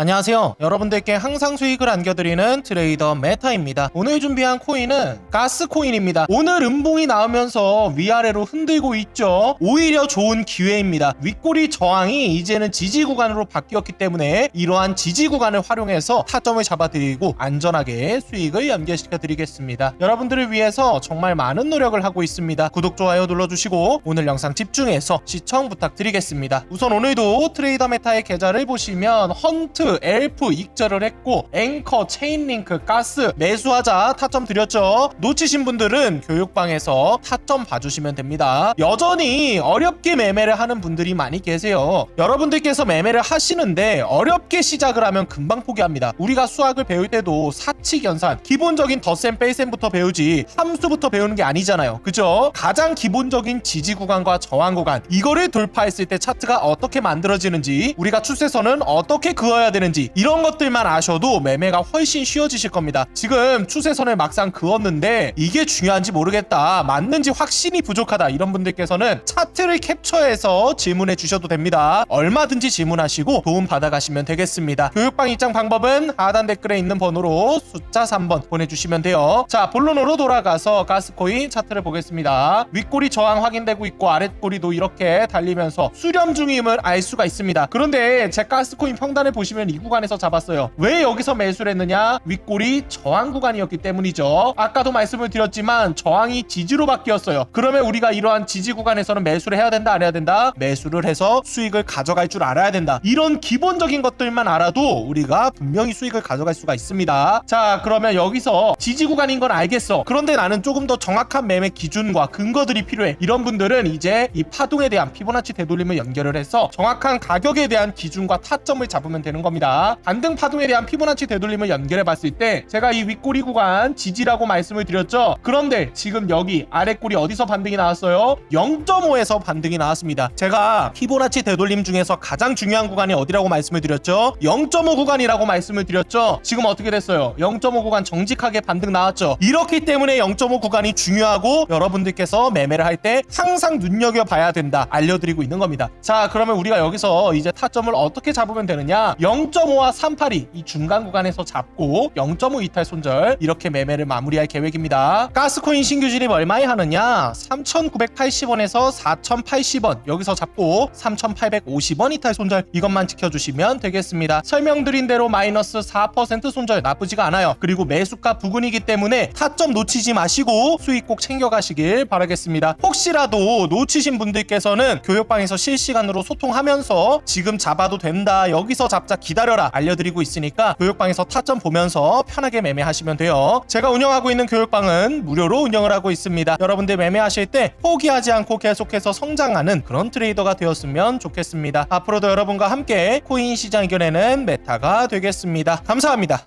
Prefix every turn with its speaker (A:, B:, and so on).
A: 안녕하세요. 여러분들께 항상 수익을 안겨드리는 트레이더 메타입니다. 오늘 준비한 코인은 가스 코인입니다. 오늘 음봉이 나오면서 위아래로 흔들고 있죠. 오히려 좋은 기회입니다. 윗꼬리 저항이 이제는 지지 구간으로 바뀌었기 때문에 이러한 지지 구간을 활용해서 타점을 잡아드리고 안전하게 수익을 연결시켜 드리겠습니다. 여러분들을 위해서 정말 많은 노력을 하고 있습니다. 구독, 좋아요 눌러주시고 오늘 영상 집중해서 시청 부탁드리겠습니다. 우선 오늘도 트레이더 메타의 계좌를 보시면 헌트, 엘프 익절을 했고 앵커, 체인링크, 가스 매수하자 타점 드렸죠. 놓치신 분들은 교육방에서 타점 봐주시면 됩니다. 여전히 어렵게 매매를 하는 분들이 많이 계세요. 여러분들께서 매매를 하시는데 어렵게 시작을 하면 금방 포기합니다. 우리가 수학을 배울 때도 사칙 연산, 기본적인 덧셈 뺄셈부터 배우지 함수부터 배우는 게 아니잖아요. 그죠? 가장 기본적인 지지 구간과 저항 구간 이거를 돌파했을 때 차트가 어떻게 만들어지는지 우리가 추세선은 어떻게 그어야 되는지 이런 것들만 아셔도 매매가 훨씬 쉬워지실 겁니다. 지금 추세선을 막상 그었는데 이게 중요한지 모르겠다. 맞는지 확신이 부족하다. 이런 분들께서는 차트를 캡처해서 질문해 주셔도 됩니다. 얼마든지 질문하시고 도움 받아가시면 되겠습니다. 교육방 입장 방법은 하단 댓글에 있는 번호로 숫자 3번 보내주시면 돼요. 자, 본론으로 돌아가서 가스코인 차트를 보겠습니다. 윗꼬리 저항 확인되고 있고 아랫꼬리도 이렇게 달리면서 수렴 중임을 알 수가 있습니다. 그런데 제 가스코인 평단을 보시면 이 구간에서 잡았어요. 왜 여기서 매수를 했느냐? 윗꼬리 저항 구간이었기 때문이죠. 아까도 말씀을 드렸지만 저항이 지지로 바뀌었어요. 그러면 우리가 이러한 지지 구간에서는 매수를 해야 된다, 안 해야 된다? 매수를 해서 수익을 가져갈 줄 알아야 된다. 이런 기본적인 것들만 알아도 우리가 분명히 수익을 가져갈 수가 있습니다. 자, 그러면 여기서 지지 구간인 건 알겠어. 그런데 나는 조금 더 정확한 매매 기준과 근거들이 필요해. 이런 분들은 이제 이 파동에 대한 피보나치 되돌림을 연결을 해서 정확한 가격에 대한 기준과 타점을 잡으면 되는 겁니다. 반등 파동에 대한 피보나치 되돌림을 연결해 봤을 때 제가 이 윗꼬리 구간 지지라고 말씀을 드렸죠. 그런데 지금 여기 아랫꼬리 어디서 반등이 나왔어요? 0.5에서 반등이 나왔습니다. 제가 피보나치 되돌림 중에서 가장 중요한 구간이 어디라고 말씀을 드렸죠? 0.5 구간이라고 말씀을 드렸죠. 지금 어떻게 됐어요? 0.5 구간 정직하게 반등 나왔죠. 이렇기 때문에 0.5 구간이 중요하고 여러분들께서 매매를 할 때 항상 눈여겨 봐야 된다 알려드리고 있는 겁니다. 자, 그러면 우리가 여기서 이제 타점을 어떻게 잡으면 되느냐? 0.5와 382 이 중간 구간에서 잡고 0.5 이탈 손절 이렇게 매매를 마무리할 계획입니다. 가스코인 신규 진입 얼마에 하느냐? 3,980원에서 4,080원 여기서 잡고 3,850원 이탈 손절 이것만 지켜주시면 되겠습니다. 설명드린 대로 마이너스 4% 손절 나쁘지가 않아요. 그리고 매수가 부근이기 때문에 타점 놓치지 마시고 수익 꼭 챙겨가시길 바라겠습니다. 혹시라도 놓치신 분들께서는 교육방에서 실시간으로 소통하면서 지금 잡아도 된다 여기서 잡자 기다려라 알려드리고 있으니까 교육방에서 타점 보면서 편하게 매매하시면 돼요. 제가 운영하고 있는 교육방은 무료로 운영을 하고 있습니다. 여러분들 매매하실 때 포기하지 않고 계속해서 성장하는 그런 트레이더가 되었으면 좋겠습니다. 앞으로도 여러분과 함께 코인 시장 이겨내는 메타가 되겠습니다. 감사합니다.